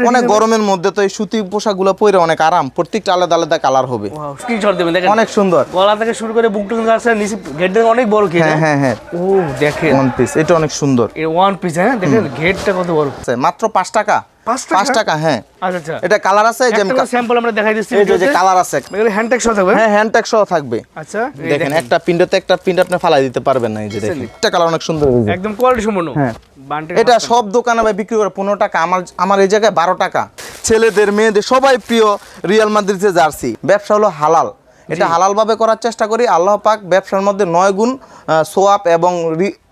অনেক গরমের মধ্যে তো এই সুতি পোশাকগুলো পরে অনেক আরাম। প্রত্যেকটা আলাদা আলাদা কালার হবে। স্ক্রিনশট দেবেন দেখেন। অনেক সুন্দর। গলা থেকে শুরু করে বুক টুক আছে নিচে ঘেরটা অনেক বড় কি হ্যাঁ হ্যাঁ? হ্যাঁ ও দেখে ওয়ান পিস এটা অনেক সুন্দর। ওয়ান পিস হ্যাঁ? দেখেন ঘেরটা কত বড়। মাত্র পাঁচ টাকা? টাকা? হ্যাঁ। আচ্ছা আচ্ছা। এটা কালার আছে যে স্যাম্পল আমরা দেখাই দিচ্ছি এই যে- যে কালার আছে। এগুলো হ্যান্ডটেক সহ থাকবে। হ্যাঁ হ্যান্ড ট্যাগ সহ থাকবে। আচ্ছা দেখেন একটা পিন্ডতে একটা পিন্ড আপনি ফালাই দিতে পারবেন না এই যে দেখেন। একটা কালার অনেক সুন্দর এই একদম কোয়ালিটি সম্পন্ন। হ্যাঁ। এটা সব দোকানে ভাই বিক্রি করে পনেরো টাকা আমার আমার এই জায়গায় বারো টাকা। ছেলেদের মেয়েদের সবাই প্রিয় রিয়াল মাদ্রিদের জার্সি। ব্যবসা হলো হালাল। এটা হালাল ভাবে করার চেষ্টা করি আল্লাহ পাক ব্যবসার মধ্যে নয় গুণ সোয়াব এবং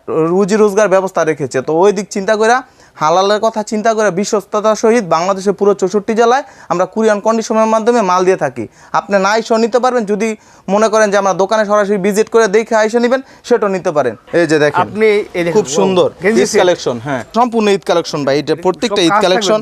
রুজি রোজগার ব্যবস্থা রেখেছে। তো ওই দিক চিন্তা করে হালালের কথা চিন্তা করে বিশ্বস্ততার সহিত বাংলাদেশের পুরো চৌষট্টি জেলায় আমরা কুরিয়ান কন্ডিশনের মাধ্যমে মাল দিয়ে থাকি। আপনি না এসেও নিতে পারবেন যদি মনে করেন যে আমরা দোকানে সরাসরি ভিজিট করে দেখে এসে নেবেন সেটাও নিতে পারেন। এই যে দেখেন আপনি খুব সুন্দর। ঈদ কালেকশন হ্যাঁ। সম্পূর্ণ ঈদ কালেকশন ভাই এটা প্রত্যেকটা ঈদ কালেকশন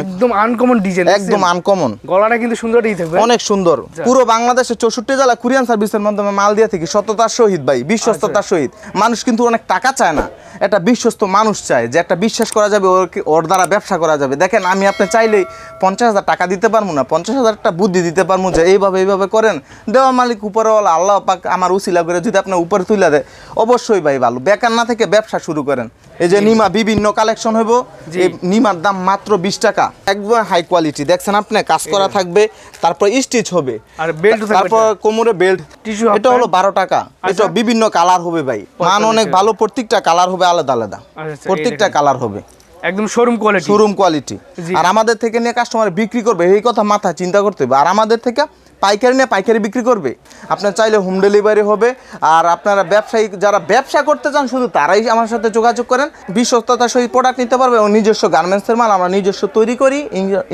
একদম। আনকমন ডিজাইন একদম আনকমন গলাটা কিন্তু সুন্দরই থাকবে অনেক সুন্দর। পুরো বাংলাদেশের চৌষট্টি জেলা কুরিয়ান সার্ভিসের মাধ্যমে মাল দিয়ে থাকি সততার সহিত ভাই বিশ্বস্ততার সহিত। মানুষ কিন্তু অনেক টাকা চায় না। একটা বিশ্বস্ত মানুষ চায় যে একটা বিশ্বাস করা যাবে ওর ওর দ্বারা ব্যবসা করা যাবে। দেখেন আমি আপনি চাইলেই পঞ্চাশ হাজার টাকা দিতে পারব না পঞ্চাশ হাজার একটা বুদ্ধি দিতে পারব যে এইভাবে এইভাবে করেন। দেওয়া মালিক উপরেওয়ালা আল্লাহ পাক আমার উসিলা করে যদি আপনার উপরে তুলে দেয় অবশ্যই ভাই ভালো। বেকার না থেকে ব্যবসা শুরু করেন। এই যে নিমা বিভিন্ন কালেকশন হইব এই নিমার দাম মাত্র বিশ টাকা। একদম হাই কোয়ালিটি দেখছেন আপনি? কাজ করা থাকবে তারপর স্টিচ হবে। আর থাকবে তারপর কোমরে বেল্ট half এটা হলো বারো টাকা। এটা বিভিন্ন কালার হবে ভাই। মান অনেক ভালো প্রত্যেকটা কালার হবে আলাদা আলাদা। আচ্ছা, প্রত্যেকটা কালার হবে। একদম শোরুম কোয়ালিটি শোরুম কোয়ালিটি আর আমাদের থেকে নিয়ে কাস্টমার বিক্রি করবে এই কথা মাথা চিন্তা করতে হবে। আর আমাদের থেকে পাইকারি নিয়ে পাইকারি বিক্রি করবে। আপনার চাইলে হোম ডেলিভারি হবে আর আপনারা ব্যবসায়ী যারা ব্যবসা করতে চান শুধু তারাই আমার সাথে যোগাযোগ করেন। বিশ্বস্ততার সহিত প্রোডাক্ট নিতে পারবে এবং নিজস্ব গার্মেন্টসের মাল আমরা নিজস্ব তৈরি করি।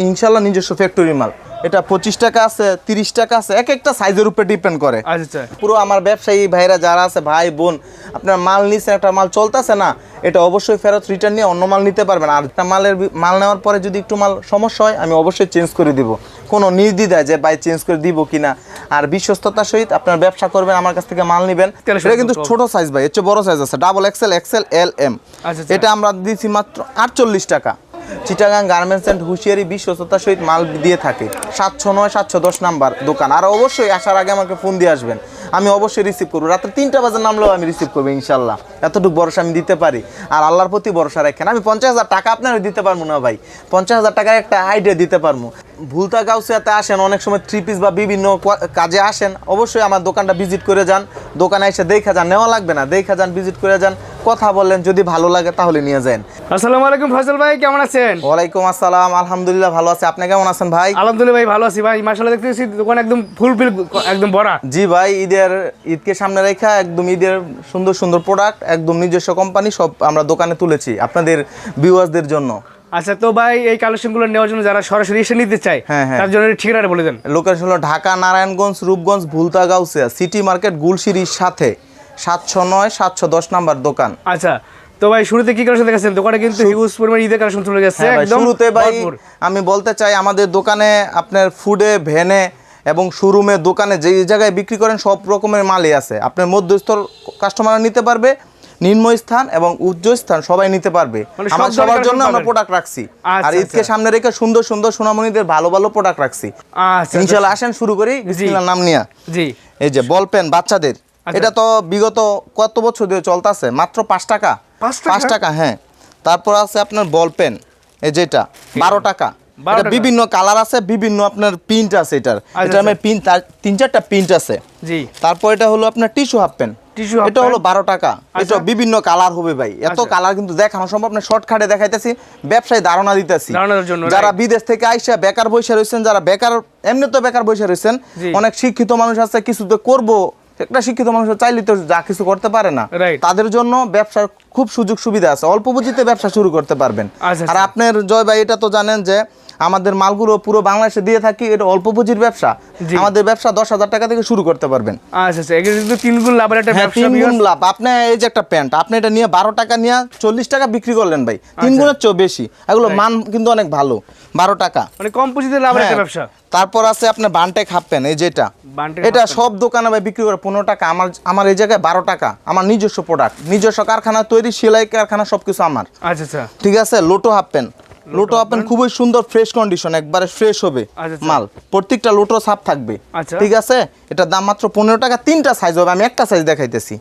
ইনশাল্লাহ নিজস্ব ফ্যাক্টরির মাল। এটা পঁচিশ টাকা আছে তিরিশ টাকা আছে এক একটা সাইজের উপরে ডিপেন্ড করে। আচ্ছা আচ্ছা। পুরো আমার ব্যবসায়ী ভাইরা যারা আছে ভাই বোন আপনার মাল নিচ্ছেন একটা মাল চলতেছে না এটা অবশ্যই ফেরত রিটার্ন নিয়ে অন্য মাল নিতে পারবেন। আর একটা মালের মাল নেওয়ার পরে যদি একটু মাল সমস্যা হয় আমি অবশ্যই চেঞ্জ করে দিব। কোনো নির্দ্বিধায় যে ভাই চেঞ্জ করে দিব কিনা? আর বিশ্বস্ততার সহিত আপনার ব্যবসা করবেন আমার কাছ থেকে মাল নেবেন। এটা কিন্তু ছোট সাইজ ভাই এর চেয়ে বড় সাইজ আছে double XL XL L M. এটা আমরা দিচ্ছি মাত্র আটচল্লিশ টাকা। চিটাগাং গার্মেন্টস অ্যান্ড হুঁশিয়ারি বিশ্বস্ততার সহিত মাল দিয়ে থাকে। সাতশো নয়, সাতশো দশ নাম্বার দোকান। আর অবশ্যই আসার আগে আমাকে ফোন দিয়ে আসবেন। আমি অবশ্যই রিসিভ করব। রাত্রে তিনটা বাজে নামলেও আমি রিসিভ করব ইনশাল্লাহ। এতটুকু ভরসা আমি দিতে পারি। আর আল্লাহর প্রতি ভরসা রাখেন। আমি পঞ্চাশ হাজার টাকা আপনার দিতে পারব না ভাই। পঞ্চাশ হাজার টাকার একটা আইডিয়া দিতে পারব। ভুলতা গাউসিয়াতে আসেন অনেক সময় থ্রি পিস বা বিভিন্ন কাজে আসেন। অবশ্যই আমার দোকানটা ভিজিট করে যান। দোকানে এসে দেখা যান। নেওয়া লাগবে না। দেখা যান ভিজিট করে যান। কথা বললেন যদি ভালো লাগে তাহলে নিয়ে যান। আসসালামু আলাইকুম ফয়সাল ভাই কেমন আছেন? ওয়ালাইকুম আসসালাম। আলহামদুলিল্লাহ ভালো আছে। আপনি কেমন আছেন ভাই? আলহামদুলিল্লাহ ভাই ভালো আছি ভাই। মাশাআল্লাহ দেখতেছি দোকান একদম ফুল ফিল একদম ভরা। জি ভাই ঈদের ঈদকে সামনে রেখা একদম ঈদের সুন্দর সুন্দর প্রোডাক্ট একদম নিজস্ব কোম্পানি সব আমরা দোকানে তুলেছি আপনাদের ভিউয়ার্সদের জন্য। আচ্ছা তো ভাই এই কালেকশনগুলো নেওয়ার জন্য যারা সরাসরি এসে নিতে চায় হ্যাঁ, হ্যাঁ। তার জন্য ঠিকানাটা বলে দেন। লোকেশন হলো ঢাকা নারায়ণগঞ্জ রূপগঞ্জ ভুলতা গাউসিয়া সিটি মার্কেট গুলশিরির সাথে। সাতশো নয় সাতশো দশ নাম্বার দোকান। আচ্ছা তো ভাই শুরুতে কি কালেকশন দেখাচ্ছেন? দোকানে কিন্তু হিউজ পরিমাণ ঈদের কালেকশন চলে গেছে হ্যাঁ একদম শুরুতে ভাই আমি বলতে চাই আমাদের দোকানে আপনার ফুডে ভ্যানে এবং শোরুমে দোকানে যে জায়গায় বিক্রি করেন সব রকমের মালই আছে। আপনার মধ্যস্থর কাস্টমাররা নিতে পারবে নিম্ন স্থান এবং উচ্চ স্থান সবাই নিতে পারবে। মানে আমার সবার জন্য আমরা প্রোডাক্ট রাখছি। আচ্ছা, আর ঈদকে আচ্ছা। সামনে রেখে সুন্দর সুন্দর সোনামণিদের ভালো ভালো প্রোডাক্ট রাখছি। আচ্ছা ইনশাল্লাহ আসেন শুরু করি। বিসমিল্লাহ নাম নিয়া। জি। এই যে বল পেন বাচ্চাদের আচ্ছা। এটা তো বিগত কত বছর ধরে চলতেছে? মাত্র পাঁচ টাকা। পাঁচ টাকা? হ্যাঁ। তারপর আছে আপনার বল পেন এই যেটা বারো টাকা 12 এটা টাকা? বিভিন্ন কালার আছে বিভিন্ন আপনার প্রিন্ট আছে এটার। এটা আমার প্রিন্ট তিন চারটা প্রিন্ট আছে। জি। তারপর এটা হলো আপনার টিস্যু হাফ পেন Tissue এটা হলো বারো টাকা। এটা। বিভিন্ন কালার হবে ভাই। এত। কালার কিন্তু দেখানো সম্ভব না শর্টকাটে দেখাইতেছি। ব্যবসায় ধারণা দিতেছি। যারা বিদেশ থেকে আইসা বেকার বসে রয়েছেন যারা বেকার এমনি তো বেকার বসে রয়েছেন অনেক শিক্ষিত মানুষ আছে কিছু তো করব। একটা শিক্ষিত মানুষ চাইলে তো যা কিছু করতে পারে না। তাদের জন্য ব্যবসার খুব সুযোগ সুবিধা আছে। অল্প পুঁজিতে ব্যবসা শুরু করতে পারবেন। আচ্ছা, আর আচ্ছা। আপনার জয় ভাই এটা তো জানেন যে আমাদের মালগুলো পুরো বাংলাদেশে দিয়ে থাকি এটা অল্প পুঁজির ব্যবসা। আমাদের ব্যবসা দশ হাজার টাকা থেকে শুরু করতে পারবেন। আচ্ছা আচ্ছা তিন গুণ লাভের একটা হ্যাঁ তিন গুণ লাভ। আপনি এই যে একটা প্যান্ট আপনি এটা নিয়ে বারো টাকা নিয়ে চল্লিশ টাকা বিক্রি করলেন ভাই। তিন আচ্ছা। গুণের চেয়েও বেশি। এগুলো মান কিন্তু অনেক ভালো বারো টাকা। মানে কম পুঁজিতে একটা হ্যাঁ। ব্যবসা। তারপর আছে আপনার বানটেক হাফ প্যান্ট এই যেটা। এটা সব দোকানে ভাই বিক্রি করে পনেরো টাকা। আমার আমার এই জায়গায় বারো টাকা। আমার নিজস্ব প্রোডাক্ট নিজস্ব কারখানা তৈরি সেলাই কারখানা সবকিছু আমার। আচ্ছা আচ্ছা। ঠিক আছে? Lotto half pant. লোটো আপেন খুবই সুন্দর ফ্রেশ কন্ডিশন একবারে ফ্রেশ হবে। আচ্ছা, আচ্ছা। মাল প্রত্যেকটা লোটো সাপ থাকবে। আচ্ছা। ঠিক আছে? এটা দাম মাত্র পনেরো টাকা তিনটা সাইজ হবে আমি একটা সাইজ দেখাইতেছি।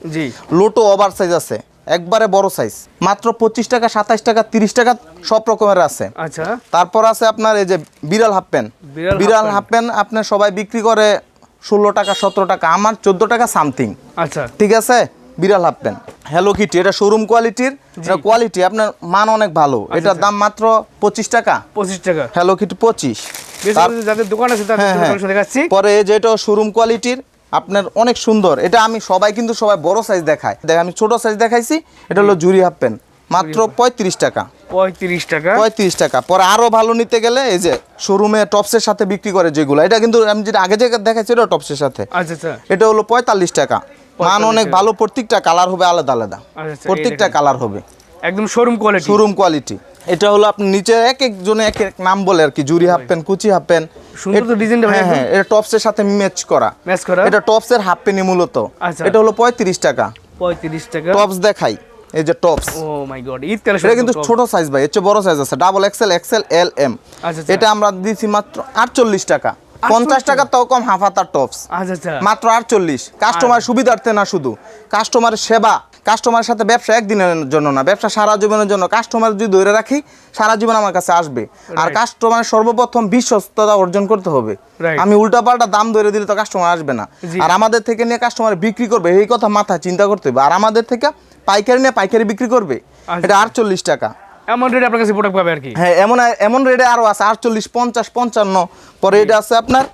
লোটো ওভার সাইজ আছে একবারে বড় সাইজ মাত্র পঁচিশ টাকা সাতাইশ টাকা তিরিশ টাকা সব রকমের আছে। আচ্ছা। তারপর আছে আপনার এই যে বিড়াল হাফ প্যান্ট বিড়াল। হাফ প্যান্ট আপনার সবাই বিক্রি করে ষোলো টাকা সতেরো টাকা আমার চোদ্দ টাকা সামথিং আচ্ছা। ঠিক আছে? বিড়াল হাফ প্যান্ট। হ্যালো কিটি এটা শোরুম কোয়ালিটির এটা কোয়ালিটি আপনার মান অনেক ভালো। আচ্ছা, এটার দাম মাত্র পঁচিশ টাকা। পঁচিশ টাকা। হ্যালো কিটি পঁচিশ। যাদের দোকান আছে হ্যাঁ, হ্যাঁ। দেখাচ্ছি। পরে এই যে এটা শোরুম কোয়ালিটির আপনার অনেক সুন্দর। এটা আমি সবাই কিন্তু সবাই বড় সাইজ দেখায়। দেখ আমি ছোট সাইজ দেখাইছি এটা হলো জুরি হাফ প্যান্ট। মাত্র পঁয়ত্রিশ টাকা। পঁয়ত্রিশ টাকা। পঁয়ত্রিশ টাকা। পরে আরও ভালো নিতে গেলে এই যে শোরুমে টপসের সাথে বিক্রি করে যেগুলো। এটা কিন্তু আমি যেটা আগে যে দেখাচ্ছি এটা টপসের সাথে। আচ্ছা আচ্ছা। এটা হলো পঁয়তাল্লিশ টাকা। মান অনেক ভালো প্রত্যেকটা কালার হবে আলাদা আলাদা। আচ্ছা, আচ্ছা, প্রত্যেকটা কালার হবে। একদম শোরুম কোয়ালিটি শোরুম কোয়ালিটি এটা হলো আপনি নিচে এক একজনে এক এক নাম বলে আর কি জুরি হাফ প্যান্ট কুচি হাফ প্যান্ট সুন্দর তো ডিজাইনটা হ্যাঁ হ্যাঁ এটা টপসের সাথে ম্যাচ করা। ম্যাচ করা? এটা টপসের হাফ প্যান্টই মূলত। আচ্ছা। এটা হলো পঁয়ত্রিশ টাকা। পঁয়ত্রিশ টাকা। টপস দেখাই এই যে tops oh my god Eid collection এটা কিন্তু ছোট সাইজ ভাই এর চেয়ে বড় সাইজ আছে। Double XL XL L M. এটা আমরা দিছি মাত্র আটচল্লিশ টাকা। পঞ্চাশ টাকা তাও কম হাফ হাতার টপস আচ্ছা আচ্ছা। মাত্র আটচল্লিশ। কাস্টমার সুবিধার্থে না শুধু। কাস্টমারের সেবা। কাস্টমারের সাথে ব্যবসা একদিনের জন্য না ব্যবসা সারা জীবনের জন্য। কাস্টমার যদি ধরে রাখি সারা জীবন আমার কাছে আসবে। আর কাস্টমার সর্বপ্রথম বিশ্বস্ততা অর্জন করতে হবে. আমি উল্টাপাল্টা দাম ধরে দিলে তো কাস্টমার আসবে না। আর আমাদের থেকে নিয়ে কাস্টমার বিক্রি করবে এই কথা মাথায় চিন্তা করতে হবে। আর আমাদের থেকে পাইকারি নিয়ে পাইকারি বিক্রি করবে। আচ্ছা। এটা আটচল্লিশ টাকা। এমন রেট আপনার কাছে প্রোডাক্ট পাবে আর কি? হ্যাঁ এমন এমন রেটে আরও আছে আটচল্লিশ পঞ্চাশ পঞ্চান্ন। পরে এটা আছে আপনার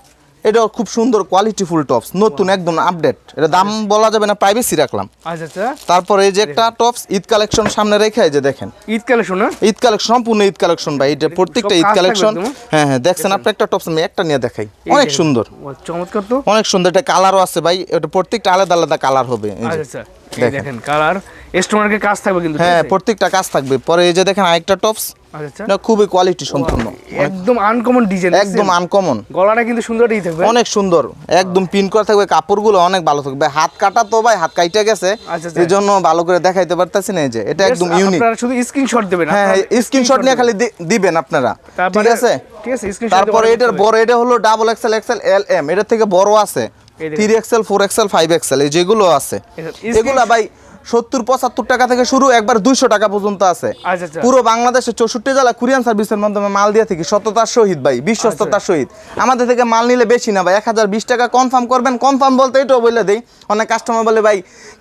এটা খুব সুন্দর কোয়ালিটি ফুল টপস নতুন একদম আপডেট এটা দাম বলা যাবে না প্রাইভেসি রাখলাম। আচ্ছা আচ্ছা। তারপরে এই যে একটা টপস ঈদ কালেকশন সামনে রেখে যে দেখেন। ঈদ কালেকশন ঈদ কালেকশন সম্পূর্ণ ঈদ কালেকশন ভাই এটা প্রত্যেকটা ঈদ কালেকশন একদম? হ্যাঁ? হ্যাঁ দেখছেন আপনি একটা টপস আমি একটা নিয়ে দেখাই। অনেক সুন্দর। চমৎকার তো। অনেক সুন্দর এটা কালারও আছে ভাই এটা প্রত্যেকটা আলাদা আলাদা কালার হবে। আচ্ছা আচ্ছা। দেখেন। কালার। কাজ থাকবে কিন্তু হ্যাঁ প্রত্যেকটা কাজ থাকবে। পরে এই যে দেখেন আরেকটা টপস আচ্ছা। খুবই কোয়ালিটি সম্পূর্ণ। একদম আনকমন ডিজাইন একদম আনকমন গলাটা কিন্তু সুন্দরই থাকবে। অনেক সুন্দর একদম পিন করা থাকবে কাপড়গুলো অনেক ভালো থাকবে। হাত কাটা তো ভাই হাত কাইটা গেছে। আচ্ছা, আচ্ছা। এই জন্য ভালো করে দেখাইতে পারতেছি না এই যে। এটা একদম ইউনিক আপনারা শুধু স্ক্রিনশট দেবেন হ্যাঁ স্ক্রিনশট নিয়ে খালি দিবেন। আপনারা। ঠিক তারপরে আছে? ঠিক আছে স্ক্রিনশট তারপরে এটার বড় এটা হলো double XL XL L M এটা থেকে বড় আছে। Three XL four XL five XL এই যেগুলো আছে। এগুলো ভাই সত্তর পঁচাত্তর টাকা থেকে শুরু একবার দুইশো টাকা পর্যন্ত আছে। আচ্ছা, আচ্ছা। পুরো বাংলাদেশে চৌষট্টি জেলা কুরিয়ান সার্ভিসের মাধ্যমে মাল দিয়ে থাকি সততার সহিত ভাই বিশ্বস্ততার সহিত। আমাদের থেকে মাল নিলে বেশি না ভাই এক হাজার বিশ টাকা কনফার্ম করবেন কনফার্ম বলতে এটাও বলে দেই অনেক কাস্টমার বলে ভাই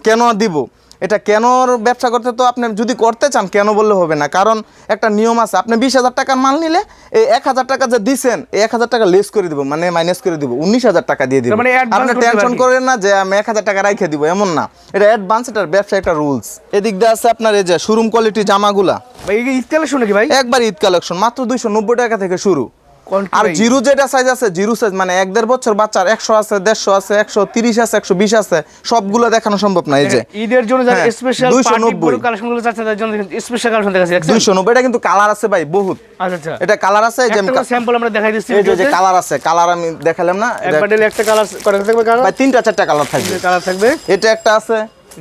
কেন দিব? এটা কেনর ব্যবসা করতে তো আপনি যদি করতে চান কেন বললে হবে না? কারণ একটা নিয়ম আছে আপনি বিশ হাজার টাকার মাল নিলে এই এক হাজার টাকা যে দিছেন এই এক হাজার টাকা লেস করে দিব মানে মাইনাস করে দিব উনিশ হাজার টাকা দিয়ে দিব। মানে আপনি টেনশন করেন না যে আমি এক হাজার টাকা রাইখে দিব এমন না। এটা অ্যাডভান্স এটার ব্যবসা একটা রুলস এদিক দিয়ে আছে আপনার এই যে শোরুম কোয়ালিটি জামাগুলা। ঈদ কালেকশন নাকি ভাই? একবার ঈদ কালেকশন মাত্র দুইশো নব্বই টাকা থেকে শুরু। আর। জিরো যেটা সাইজ আছে জিরো সাইজ মানে এক দেড় বছর বাচ্চার একশো আছে দেড়শো আছে একশো তিরিশ আছে একশো বিশ আছে সবগুলো দেখানো সম্ভব না এই যে। ঈদের জন্য হ্যাঁ, স্পেশাল 290 পার্টি কালেকশনগুলো চাচ্ছে তাদের জন্য স্পেশাল কালেকশন দেখাচ্ছি দেখছেন? দুইশো নব্বই এটা কিন্তু কালার আছে ভাই বহুত। আচ্ছা আচ্ছা। এটা কালার আছে যে আমি স্যাম্পল আমরা দেখাই দিচ্ছি এই যে- কালার আছে কালার আমি দেখালাম না একটা কালার করে থাকবে কালার তিনটা চারটা কালার থাকবে। কালার থাকবে। এটা একটা আছে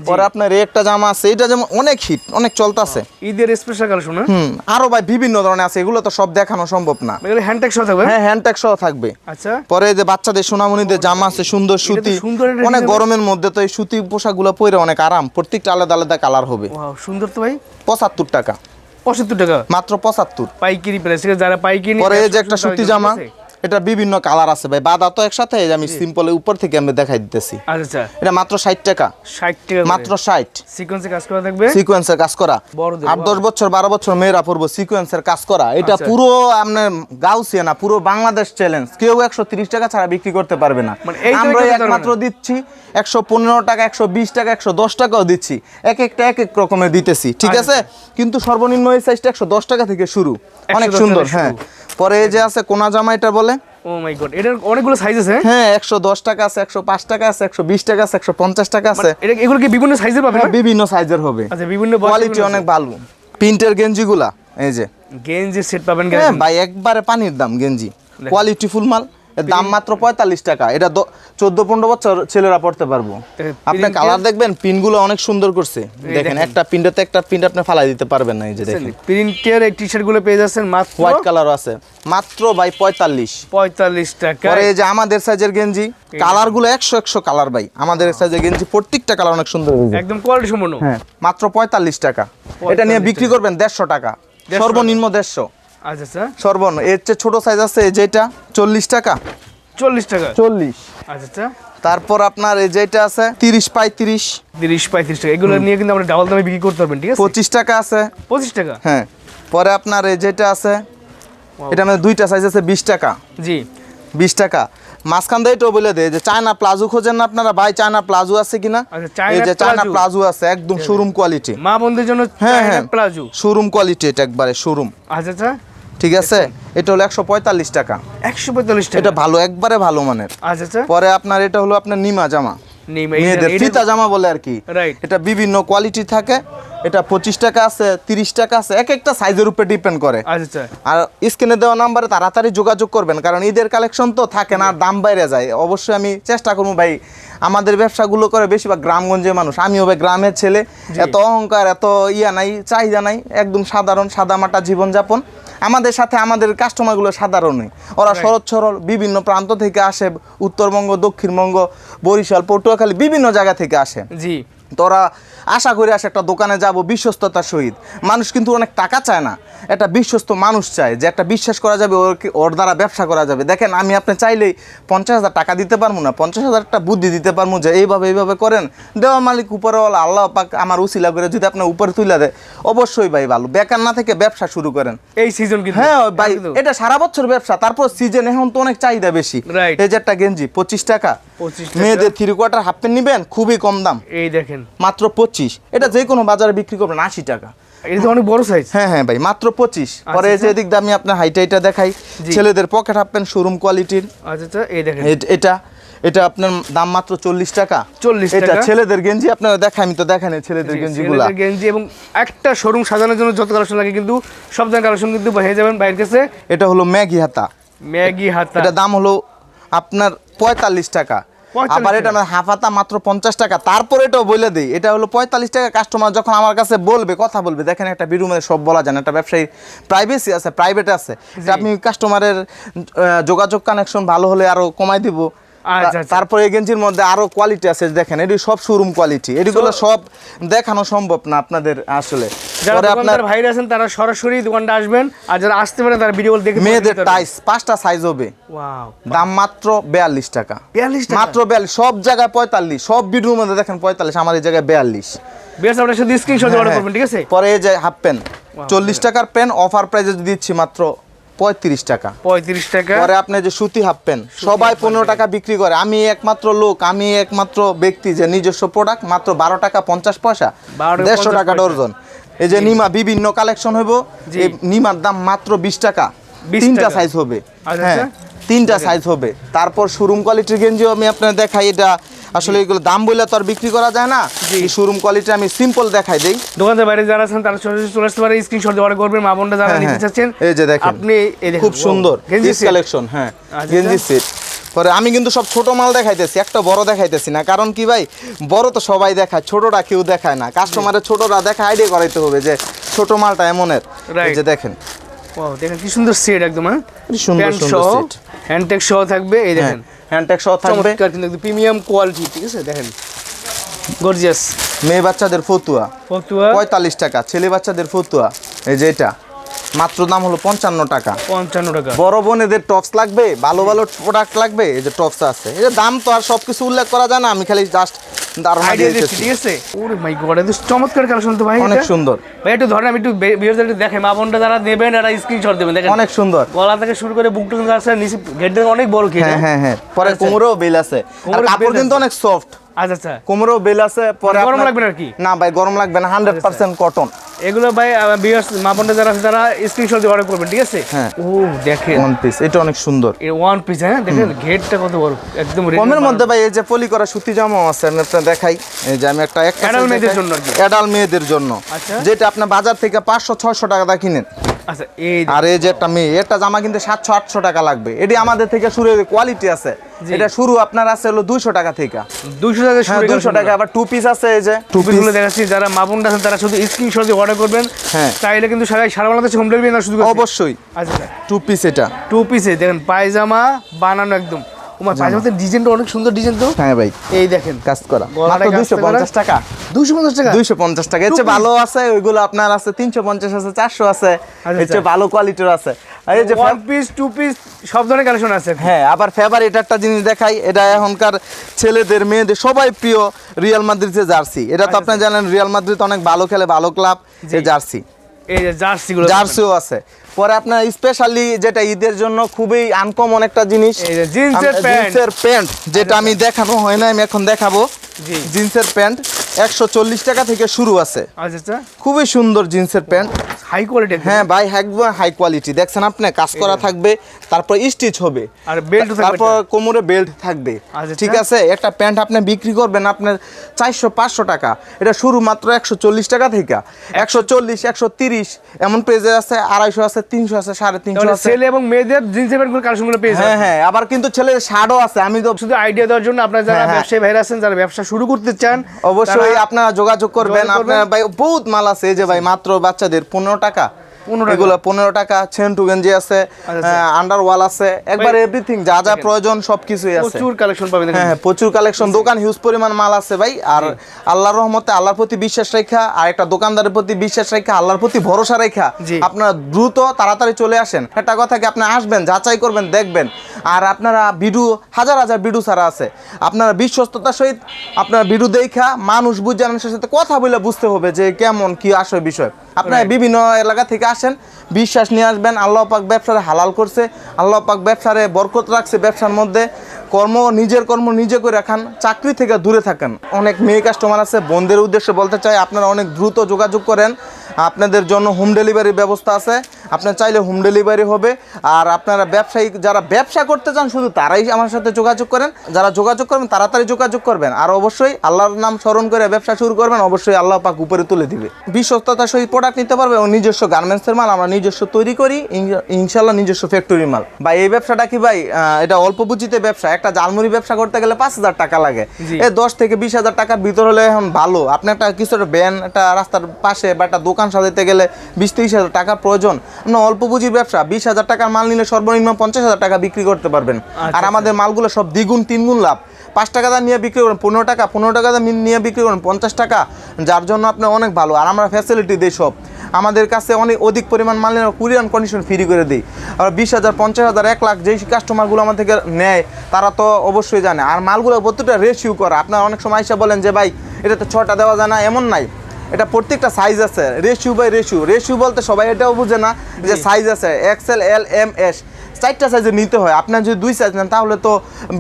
পরে আপনার একটা জামা আছে এটা যেমন অনেক হিট অনেক চলতেছে। ঈদের স্পেশাল কালেকশন হুম আরও ভাই বিভিন্ন ধরনের আছে এগুলো তো সব দেখানো সম্ভব না। এগুলো সহ থাকবে? হ্যাঁ সহ থাকবে। আচ্ছা। পরে এই যে বাচ্চাদের সোনামণিদের জামা আছে সুন্দর সুতি। সুন্দর অনেক গরমের মধ্যে তো এই সুতি পোশাকগুলো পরে অনেক আরাম প্রত্যেকটা আলাদা আলাদা কালার হবে। সুন্দর তো ভাই। পঁচাত্তর টাকা। পঁচাত্তর টাকা? মাত্র পঁচাত্তর। পাইকারি প্রাইস যারা পাইকারি পরে এই যে একটা সুতি জামা এটা বিভিন্ন কালার আছে ভাই। বাদা তো একসাথে আমি সিম্পলের উপর থেকে আমি দেখাই দিতেছি। আচ্ছা আচ্ছা। এটা মাত্র ষাট টাকা। ষাট টাকা মাত্র ষাট। সিকোয়েন্সে কাজ করা থাকবে? সিকোয়েন্সের কাজ করা। বড়দের, আট দশ বছর বারো বছর মেয়েরা পড়ব সিকোয়েন্সের কাজ করা। এটা আচ্ছা। পুরো আপনার গাউসিয়া না পুরো বাংলাদেশ চ্যালেঞ্জ কেউ একশো তিরিশ টাকা ছাড়া বিক্রি করতে পারবে না। মানে আমরা একমাত্র দিচ্ছি একশো পনেরো টাকা একশো বিশ টাকা একশো দশ টাকাও দিচ্ছি। এক একটা এক এক রকমের দিতেছি ঠিক আচ্ছা। আছে? কিন্তু সর্বনিম্ন এই সাইজটা একশো দশ টাকা থেকে শুরু। অনেক সুন্দর হ্যাঁ। পরে এই যে আছে কোনা জামা এটা বলে? ও মাই গড এটার অনেকগুলো সাইজ আছে হ্যাঁ? হ্যাঁ একশো দশ টাকা আছে একশো পাঁচ টাকা আছে একশো বিশ টাকা আছে একশো পঞ্চাশ টাকা আছে। এটা এগুলো কি বিভিন্ন সাইজের পাবে হ্যাঁ, বিভিন্ন সাইজের হবে। আচ্ছা বিভিন্ন কোয়ালিটি অনেক ভালো। প্রিন্টের গেঞ্জিগুলা এই যে। গেঞ্জি সেট পাবেন হ্যাঁ ভাই একবারে পানির দাম গেঞ্জি। কোয়ালিটি ফুল মাল। দাম মাত্র পঁয়তাল্লিশ টাকা। এটা চোদ্দ পনেরো বছর ছেলেরা পড়তে পারব। আপনি কালার দেখবেন পিনগুলো অনেক সুন্দর করছে। দেখেন একটা পিনটাতে একটা পিন আপনি ফালাই দিতে পারবেন না এই যে দেখেন। প্রিন্টের এই টি শার্টগুলো পেয়ে যাচ্ছেন মাত্র হোয়াইট কালারও আছে। মাত্র ভাই পঁয়তাল্লিশ। পঁয়তাল্লিশ টাকা। পরে এই যে আমাদের সাইজের গেঞ্জি কালারগুলো একশো একশো কালার ভাই। আমাদের সাইজের গেঞ্জি প্রত্যেকটা কালার অনেক সুন্দর একদম কোয়ালিটি সম্পন্ন। হ্যাঁ মাত্র পঁয়তাল্লিশ টাকা। এটা নিয়ে বিক্রি করবেন দেড়শো টাকা। সর্বনিম্ন দেড়শো। আচ্ছা আচ্ছা। এর চেয়ে ছোট সাইজ আছে এই যেটা চল্লিশ টাকা। চল্লিশ টাকা? চল্লিশ। আচ্ছা আচ্ছা। তারপর আপনার এই যেটা আছে তিরিশ পঁয়ত্রিশ। তিরিশ পঁয়ত্রিশ টাকা। এগুলো নিয়ে কিন্তু আমরা ডাবল দামে বিক্রি করতে পারবেন ঠিক আছে? পঁচিশ টাকা আছে। পঁচিশ টাকা? হ্যাঁ। পরে আপনার এই যেটা আছে এটা আমাদের দুইটা সাইজ আছে বিশ টাকা। জি। বিশ টাকা। মাঝখান দিয়ে এটাও বলে দেয় যে চায়না প্লাজো খোঁজেন না আপনারা? ভাই চায়না প্লাজো আছে কিনা? চায়না এই যে চায়না প্লাজো। আছে একদম শোরুম কোয়ালিটি মা বোনদের জন্য হ্যাঁ হ্যাঁ। প্লাজো। শোরুম কোয়ালিটি এটা একবারে শোরুম আচ্ছা আচ্ছা। ঠিক আছে? এটা হলো একশো পঁয়তাল্লিশ টাকা। একশো পঁয়তাল্লিশ টাকা। এটা ভালো একবারে ভালো মানের। আচ্ছা আচ্ছা। পরে আপনার এটা হলো আপনার নিমা জামা। নেই মেয়েদের ফিতা জামা বলে আর কি। এটা বিভিন্ন কোয়ালিটি থাকে। এটা পঁচিশ টাকা আছে তিরিশ টাকা আছে এক একটা সাইজের উপরে ডিপেন্ড করে। আচ্ছা আর স্ক্রিনে দেওয়া নাম্বারে তাড়াতাড়ি যোগাযোগ করবেন কারণ ঈদের কালেকশন তো থাকে না দাম বাইরে যায়। অবশ্যই আমি চেষ্টা করব ভাই আমাদের ব্যবসাগুলো করে বেশিরভাগ গ্রামগঞ্জের মানুষ। আমিও ভাই গ্রামের ছেলে। এত অহংকার এত ইয়া নাই চাহিদা নাই। একদম সাধারণ সাদামাটা জীবনযাপন। আমাদের সাথে আমাদের কাস্টমারগুলো সাধারণই ওরা শরৎ সরল বিভিন্ন প্রান্ত থেকে আসে উত্তরবঙ্গ দক্ষিণবঙ্গ বরিশাল পটুয়াখালী বিভিন্ন জায়গা থেকে আসে। জি। তোরা আশা করে আসে একটা দোকানে যাব বিশ্বস্ততার সহিত। মানুষ কিন্তু অনেক টাকা চায় না। একটা বিশ্বস্ত মানুষ চায় যে একটা বিশ্বাস করা যাবে ওর ওর দ্বারা ব্যবসা করা যাবে। দেখেন আমি আপনি চাইলেই পঞ্চাশ হাজার টাকা দিতে পারব না পঞ্চাশ হাজার একটা বুদ্ধি দিতে পারব যে এইভাবে এইভাবে করেন। দেওয়া মালিক উপরেওয়ালা আল্লাহ পাক আমার উসিলা করে যদি আপনার উপরে তুলে দেয় অবশ্যই ভাই ভালো। বেকার না থেকে ব্যবসা শুরু করেন। এই সিজন কিন্তু হ্যাঁ ভাই এটা সারা বছর ব্যবসা তারপর সিজন এখন তো অনেক চাহিদা বেশি. এই যে একটা গেঞ্জি পঁচিশ টাকা। 25 টাকা। মেয়েদের থ্রি কোয়ার্টার হাফ প্যান্ট নিবেন খুবই কম দাম। এই দেখেন। মাত্র পঁচিশ এটা যে কোনো বাজারে বিক্রি করবেন আশি টাকা। এটা অনেক বড় সাইজ হ্যাঁ হ্যাঁ ভাই মাত্র পঁচিশ। পরে যে আচ্ছা। এদিক দিয়ে আমি আপনার হাইটা এটা দেখাই ছেলেদের পকেট হাফ প্যান্ট শোরুম কোয়ালিটির আচ্ছা আচ্ছা এই দেখেন। এটা এটা আপনার দাম মাত্র চল্লিশ টাকা। 40 এটা ছেলেদের গেঞ্জি আপনারা দেখাই আমি তো দেখানি ছেলেদের গেঞ্জিগুলা। গেঞ্জি এবং একটা শোরুম সাজানোর জন্য যত কালেকশন লাগে কিন্তু সব ধরনের কালেকশন কিন্তু হয়ে যাবেন বাইরের কাছে। এটা হলো ম্যাগি হাতা। ম্যাগি হাতা। এটা দাম হলো আপনার পঁয়তাল্লিশ টাকা। 45 আবার এটা না হাফাতা মাত্র পঞ্চাশ টাকা। তারপরে এটাও বলে দিই এটা হলো পঁয়তাল্লিশ টাকা কাস্টমার যখন আমার কাছে বলবে কথা বলবে দেখেন একটা বিরুমে সব বলা যায় না একটা ব্যবসায়ী প্রাইভেসি আছে প্রাইভেট আছে। আপনি কাস্টমারের যোগাযোগ কানেকশন ভালো হলে আরও কমাই দিব। তারপরে এই গেঞ্জির মধ্যে আরও কোয়ালিটি আছে দেখেন এটি সব শোরুম কোয়ালিটি এটিগুলো সব দেখানো সম্ভব না আপনাদের আসলে। যারা আপনার ভাইরা আছেন তারা সরাসরি দোকানটা আসবেন আর যারা আসতে পারেন তারা ভিডিও দেখে মেয়েদের টাইস পাঁচটা সাইজ হবে। দাম মাত্র বিয়াল্লিশ টাকা। 42 মাত্র বিয়াল্লিশ সব জায়গায় পঁয়তাল্লিশ সব ভিডিওর মধ্যে দেখেন পঁয়তাল্লিশ আমার এই জায়গায় বিয়াল্লিশ। অর্ডার করবেন ঠিক আছে? পরে এই যে হাফ পেন চল্লিশ টাকার পেন অফার প্রাইজে দিচ্ছি মাত্র পঁয়ত্রিশ টাকা। পঁয়ত্রিশ টাকা। পরে আপনি যে সুতি হাফ পেন সবাই পনেরো টাকা বিক্রি করে। আমি একমাত্র লোক আমি একমাত্র ব্যক্তি যে নিজস্ব প্রোডাক্ট মাত্র বারো টাকা পঞ্চাশ পয়সা 12 দেড়শো টাকা ডর্জন। এই যে নিমা বিভিন্ন কালেকশন হইব। এই নিমার দাম মাত্র বিশ টাকা। 20 তিনটা। সাইজ হবে। আচ্ছা, হ্যাঁ। আচ্ছা। তিনটা সাইজ হবে। তারপর শোরুম কোয়ালিটির গেঞ্জিও আমি আপনার দেখাই এটা আসলে এগুলো দাম বললে তো আর বিক্রি করা যায় না। এই শোরুম কোয়ালিটি আমি সিম্পল দেখাই দেই। দোকানদার বাইরে যারা আছেন তারা সরাসরি চলে আসতে পারে স্ক্রিনশট অর্ডার করবেন। মা বোনরা যারা হ্যাঁ, নিতে হ্যাঁ। চাচ্ছেন এই যে দেখেন আপনি খুব সুন্দর। গেঞ্জি কালেকশন হ্যাঁ আচ্ছা, গেঞ্জি সেট পরে আমি কিন্তু সব ছোট মাল দেখাইতেছি একটা বড় দেখাইতেছি না। কারণ কি ভাই বড় তো সবাই দেখায় ছোটটা কেউ দেখায় না। কাস্টমারের ছোটরা দেখা আইডিয়া করাইতে হবে যে ছোট মালটা এমনের। এই যে দেখেন ওয়াও দেখেন কি সুন্দর সেট একদম হ্যাঁ? সুন্দর সুন্দর set। হ্যান্ডটেক সহ থাকবে এই হ্যাঁ দেখেন। হ্যান্ডটেক সহ থাকবে। কিন্তু প্রিমিয়াম কোয়ালিটি ঠিক আছে? দেখেন। গর্জিয়াস মেয়ে বাচ্চাদের ফতুয়া। ফতুয়া। পঁয়তাল্লিশ টাকা ছেলে বাচ্চাদের ফতুয়া। এই যে এটা। মাত্র দাম হলো পঞ্চান্ন টাকা। পঞ্চান্ন টাকা। বড় বোনেদের টপস লাগবে ভালো ভালো প্রোডাক্ট লাগবে এই যে টপস আছে। এই যে দাম তো আর সবকিছু উল্লেখ করা যায় না আমি খালি জাস্ট ধারণা আইডিয়া দিয়ে দিচ্ছি দিতেছি। ঠিক আছে? ওরে মাই গড এত চমৎকার কালেকশন তো ভাই অনেক সুন্দর। ভাই একটু ধরেন আমি একটু বিয়ারদের একটু দেখে মা বোনটা যারা নেবেন এরা স্ক্রিনশট দেবেন দেখেন। অনেক সুন্দর। গলা থেকে শুরু করে বুক টুক আছে নিচে অনেক বড় কি হ্যাঁ হ্যাঁ? হ্যাঁ পরে আচ্ছা। বেল আছে। আর কাপড় কিন্তু অনেক সফট আচ্ছা আচ্ছা। কোমরেও বেল আছে পরে গরম লাগবে না কি? না ভাই গরম লাগবে না হান্ড্রেড পার্সেন্ট কটন এগুলো ভাই বিয়ার্স মাপনটা যারা আছে তারা স্ক্রিনশট দিয়ে অর্ডার করবেন ঠিক আছে? হ্যাঁ। ও দেখেন। ওয়ান পিস এটা অনেক সুন্দর। এই ওয়ান পিস হ্যাঁ দেখেন গেটটা কত বড় একদম কমের মধ্যে ভাই এই যে পলি করা সুতি জামা আছে আমি আপনাকে দেখাই। এই যে আমি একটা একটা মেয়েদের জন্য। অ্যাডাল মেয়েদের জন্য। আচ্ছা। যেটা আপনি বাজার থেকে পাঁচশো ছয়শো টাকা দা কিনেন। আচ্ছা এই আর এই যে একটা মেয়ে এটা জামা কিন্তু সাতশো আটশো টাকা লাগবে। এটি আমাদের থেকে শুরু কোয়ালিটি আছে। এটা শুরু আপনার আছে হলো দুইশো টাকা থেকে। দুইশো টাকা হ্যাঁ দুইশো টাকা আবার টু পিস আছে এই যে। টু পিস টুপিগুলো দেখাচ্ছি যারা আছেন তারা শুধু স্ক্রিনশট দিয়ে অর্ডার করবেন। হ্যাঁ। চাইলে কিন্তু সারা সারা বাংলাদেশে হোম ডেলিভারি না শুধু অবশ্যই। আচ্ছা। টু পিস এটা। টু পিসে দেখেন পায়জামা বানানো একদম। ওমা পায়জামাতে ডিজাইনটা অনেক সুন্দর ডিজাইন তো। হ্যাঁ ভাই এই দেখেন। কাজ করা। মাত্র কাজ দুইশো করা। পঞ্চাশ টাকা। দুশো পঞ্চাশ টাকা? দুইশো পঞ্চাশ টাকা। এর ভালো আছে ওইগুলো আপনার আছে তিনশো পঞ্চাশ আছে চারশো আছে। আচ্ছা, ভালো কোয়ালিটির আছে। এই যে ওয়ান পিস টু পিস সব ধরনের কালেকশন আছে। হ্যাঁ আবার ফেভারিট একটা জিনিস দেখাই এটা এখনকার ছেলেদের মেয়েদের সবাই প্রিয় রিয়াল মাদ্রিদের জার্সি এটা তো আপনি জানেন রিয়াল মাদ্রিদ অনেক ভালো খেলে ভালো ক্লাব জার্সি এই যে জার্সিগুলো জার্সিও আছে পরে আপনার স্পেশালি যেটা ঈদের জন্য খুবই আনকমন একটা জিনিস এই যে জিন্সের প্যান্ট। যেটা আমি দেখানো হয় না আমি এখন দেখাবো। জিন্সের প্যান্ট একশো চল্লিশ টাকা থেকে শুরু আছে। আচ্ছা আচ্ছা। খুবই সুন্দর জিন্সের প্যান্ট। হাই কোয়ালিটি হ্যাঁ ভাই একদম হাই কোয়ালিটি দেখছেন আপনি? কাজ করা থাকবে তারপর স্টিচ হবে। আর থাকবে তারপর কোমরে বেল্ট থাকবে। আচ্ছা, ঠিক। আছে? একটা প্যান্ট আপনি বিক্রি করবেন আপনার চারশো পাঁচশো টাকা। এটা শুরু মাত্র একশো চল্লিশ টাকা থেকে। একশো চল্লিশ একশো তিরিশ এমন পেজে আছে আড়াইশো আছে তিনশো আছে সাড়ে তিনশো আছে। ছেলে এবং মেয়েদের জিন্সের প্যান্টগুলো কালেকশনগুলো পেয়ে হ্যাঁ হ্যাঁ আবার কিন্তু ছেলের শার্টও আছে। আমি তো শুধু আইডিয়া দেওয়ার জন্য আপনার যারা হ্যাঁ, হ্যাঁ। ব্যবসায়ী ভাইরা আছেন যারা ব্যবসা শুরু করতে চান অবশ্যই আপনারা যোগাযোগ করবেন আপনারা ভাই বহুত মাল আছে এই যে ভাই মাত্র বাচ্চাদের পনেরো 15 টাকা। এগুলো পনেরো টাকা সেন্টু গেঞ্জি আছে। আন্ডার ওয়াল আছে একবার এভরিথিং যা যা প্রয়োজন সবকিছুই আছে। প্রচুর কালেকশন পাবেন হ্যাঁ প্রচুর কালেকশন দোকান হিউজ পরিমাণ মাল আছে ভাই আর আল্লাহর রহমতে আল্লাহর প্রতি বিশ্বাস রেখা আর একটা দোকানদারের প্রতি বিশ্বাস রেখা আল্লাহর প্রতি ভরসা রেখা আপনারা দ্রুত তাড়াতাড়ি চলে আসেন। একটা কথা কি আপনি আসবেন যাচাই করবেন দেখবেন আর আপনারা ভিডিও হাজার হাজার ভিডিও ছাড়া আছে। আপনারা বিশ্বস্ততার সহিত আপনারা ভিডিও দেখা মানুষ বুঝে মানুষের সাথে কথা বলে বুঝতে হবে যে কেমন কি আসবে বিষয়। আপনার বিভিন্ন এলাকা থেকে আসেন, বিশ্বাস নিয়ে আসবেন, আল্লাহ পাক ব্যবসারে হালাল করছে, আল্লাহ পাক ব্যবসারে বরকত রাখছে ব্যবসার মধ্যে, কর্ম, নিজের কর্ম নিজে করে রাখান চাকরি থেকে দূরে থাকেন। অনেক মেয়ে কাস্টমার আছে, বন্ধের উদ্দেশ্যে বলতে চাই, আপনারা অনেক দ্রুত যোগাযোগ করেন। আপনাদের জন্য হোম ডেলিভারির ব্যবস্থা আছে। আপনার চাইলে হোম ডেলিভারি হবে। আর আপনারা ব্যবসায়ী যারা ব্যবসা করতে চান শুধু তারাই আমার সাথে যোগাযোগ করেন। যারা যোগাযোগ করবেন তাড়াতাড়ি যোগাযোগ করবেন। আর অবশ্যই আল্লাহর নাম স্মরণ করে ব্যবসা শুরু করবেন অবশ্যই আল্লাহ পাক উপরে তুলে দিবে। বিশ্বস্ততার সহিত প্রোডাক্ট নিতে পারবে এবং নিজস্ব গার্মেন্টসের মাল আমরা নিজস্ব তৈরি করি ইনশাল্লাহ নিজস্ব ফ্যাক্টরি মাল। বা এই ব্যবসাটা কি ভাই এটা অল্প পুঁজিতে ব্যবসা। একটা জালমুড়ি ব্যবসা করতে গেলে পাঁচ হাজার টাকা লাগে। এই দশ থেকে বিশ হাজার টাকার ভিতর হলে এখন ভালো। আপনি একটা কিছু একটা ব্যান একটা রাস্তার পাশে বা একটা দোকান সাজাতে গেলে বিশ তিরিশ হাজার টাকা প্রয়োজন। আপনার অল্প পুঁজির ব্যবসা বিশ হাজার টাকার মাল নিলে সর্বনিম্ন পঞ্চাশ হাজার টাকা বিক্রি করতে পারবেন। আর আমাদের মালগুলো সব দ্বিগুণ তিনগুণ লাভ। পাঁচ টাকা দাম নিয়ে বিক্রি করেন পনেরো টাকা পনেরো টাকা দাম নিয়ে বিক্রি করেন পঞ্চাশ টাকা। যার জন্য আপনি অনেক ভালো। আর আমরা ফ্যাসিলিটি দিই সব। আমাদের কাছে অনেক অধিক পরিমাণ মাল নিলে কুরিয়ান কন্ডিশন ফ্রি করে দিই। আর বিশ হাজার পঞ্চাশ হাজার এক লাখ যেই কাস্টমারগুলো আমার থেকে নেয় তারা তো অবশ্যই জানে। আর মালগুলো প্রত্যেকটা রেশিও করা। আপনারা অনেক সময় এসে বলেন যে ভাই এটা তো ছটা দেওয়া যায় না। এমন নাই। এটা প্রত্যেকটা সাইজ আছে। রেশিও বাই রেশিও রেশিও বলতে সবাই এটাও বুঝে না যে সাইজ আছে। এক্সেল এল এম এস চারটা সাইজে নিতে হয়। আপনার যদি দুই সাইজ নেন তাহলে তো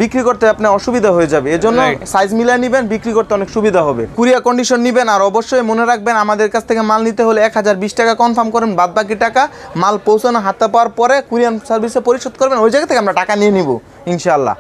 বিক্রি করতে আপনার অসুবিধা হয়ে যাবে। এজন্য Right. সাইজ মিলিয়ে নেবেন বিক্রি করতে অনেক সুবিধা হবে। কুরিয়ার কন্ডিশন নেবেন আর অবশ্যই মনে রাখবেন আমাদের কাছ থেকে মাল নিতে হলে এক হাজার বিশ টাকা কনফার্ম করেন বাদ বাকি টাকা মাল পৌঁছানো হাতে পাওয়ার পরে কুরিয়ান সার্ভিসে পরিশোধ করবেন ওই জায়গা থেকে আমরা টাকা নিয়ে নিব ইনশাআল্লাহ।